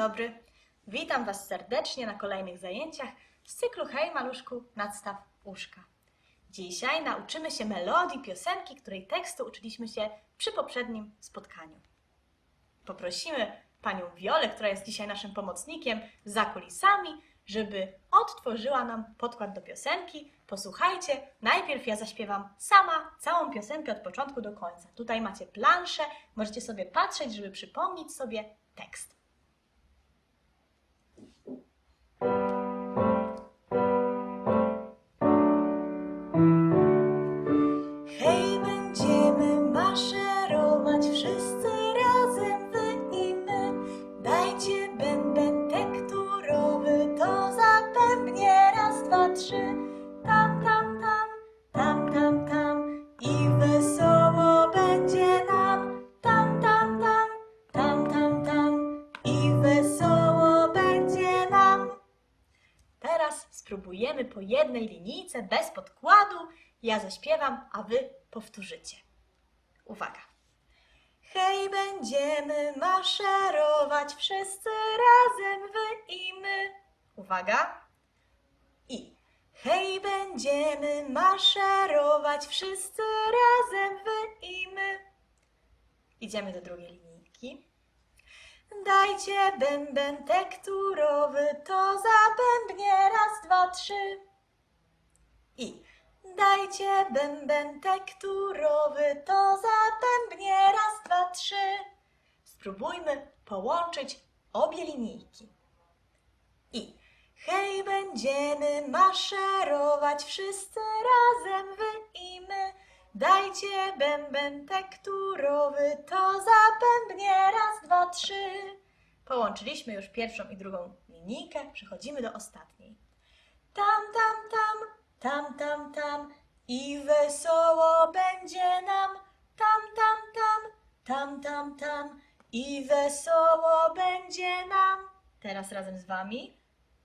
dobry. Witam Was serdecznie na kolejnych zajęciach z cyklu Hej Maluszku, nadstaw uszka. Dzisiaj nauczymy się melodii piosenki, której tekstu uczyliśmy się przy poprzednim spotkaniu. Poprosimy panią Wiolę, która jest dzisiaj naszym pomocnikiem za kulisami, żeby odtworzyła nam podkład do piosenki. Posłuchajcie, najpierw ja zaśpiewam sama całą piosenkę od początku do końca. Tutaj macie planszę, możecie sobie patrzeć, żeby przypomnieć sobie tekst. Hej, będziemy maszerować wszyscy razem wy i my. Dajcie bęben tekturowy, to zapewnie raz, dwa, trzy. Po jednej linijce bez podkładu. Ja zaśpiewam, a wy powtórzycie. Uwaga. Hej, będziemy maszerować wszyscy razem, wy i my. Uwaga. I hej, będziemy maszerować wszyscy razem, wy i my. Idziemy do drugiej linijki. Dajcie bęben tekturowy, to zabębnie raz, dwa, trzy. I dajcie bęben tekturowy, to zabębnie raz, dwa, trzy. Spróbujmy połączyć obie linijki. I hej, będziemy maszerować wszyscy razem, wy i my. Dajcie bęben tekturowy, to zabębnie raz, dwa, trzy. Połączyliśmy już pierwszą i drugą linijkę, przechodzimy do ostatniej. Tam, tam, tam, tam, tam, tam i wesoło będzie nam. Tam, tam, tam, tam, tam, tam i wesoło będzie nam. Teraz razem z wami.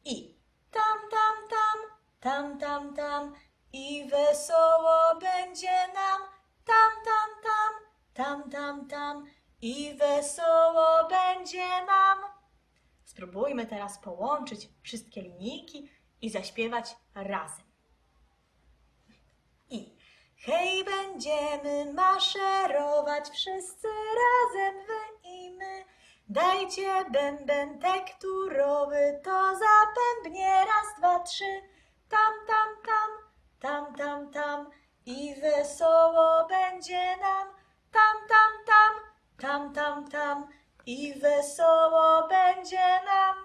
I tam, tam, tam, tam, tam, tam i wesoło będzie nam. Tam, tam, tam, tam, tam, tam i wesoło będzie nam. Spróbujmy teraz połączyć wszystkie linijki i zaśpiewać razem. I hej, będziemy maszerować wszyscy razem, wy i my. Dajcie bęben tekturowy, to zapębnie raz, dwa, trzy. Tam, tam, tam, tam, tam, tam i wesoło będzie nam. Tam, tam, tam, i wesoło będzie nam.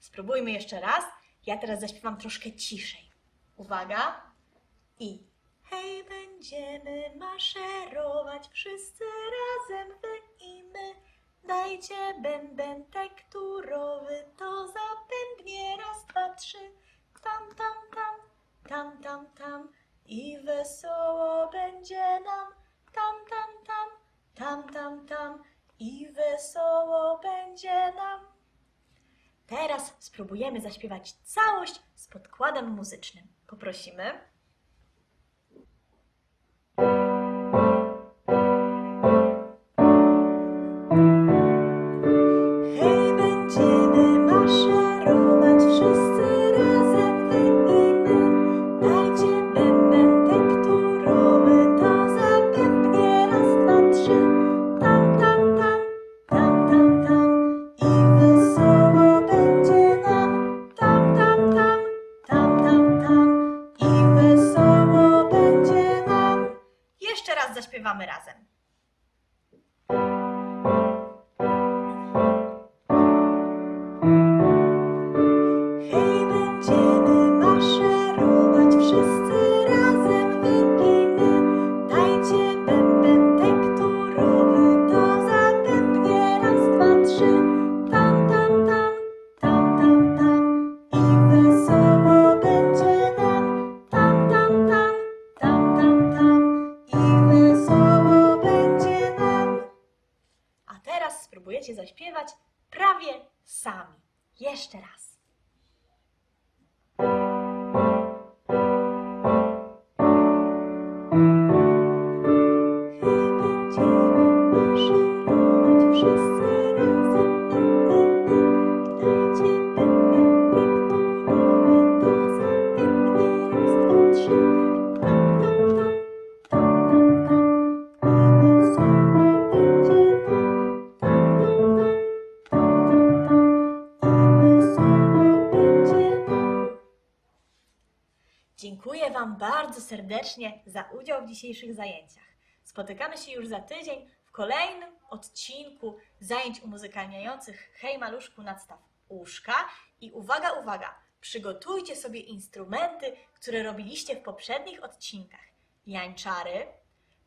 Spróbujmy jeszcze raz. Ja teraz zaśpiewam troszkę ciszej. Uwaga. I hej, będziemy maszerować wszyscy razem, wy i my. Dajcie bęben tekturowy, to zapędnie raz, dwa, trzy. Tam, tam, tam, tam, tam, tam i wesoło będzie nam. Tam, tam, tam, i wesoło będzie nam. Teraz spróbujemy zaśpiewać całość z podkładem muzycznym. Poprosimy. Zaśpiewamy razem. Spróbujecie zaśpiewać prawie sami. Jeszcze raz. Bardzo serdecznie za udział w dzisiejszych zajęciach. Spotykamy się już za tydzień w kolejnym odcinku zajęć umuzykalniających Hej Maluszku nadstaw uszka. I uwaga, uwaga, przygotujcie sobie instrumenty, które robiliście w poprzednich odcinkach. Jańczary,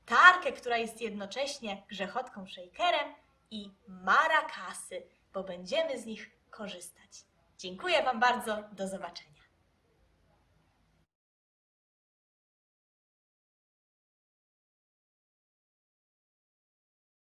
tarkę, która jest jednocześnie grzechotką shakerem i marakasy, bo będziemy z nich korzystać. Dziękuję Wam bardzo, do zobaczenia.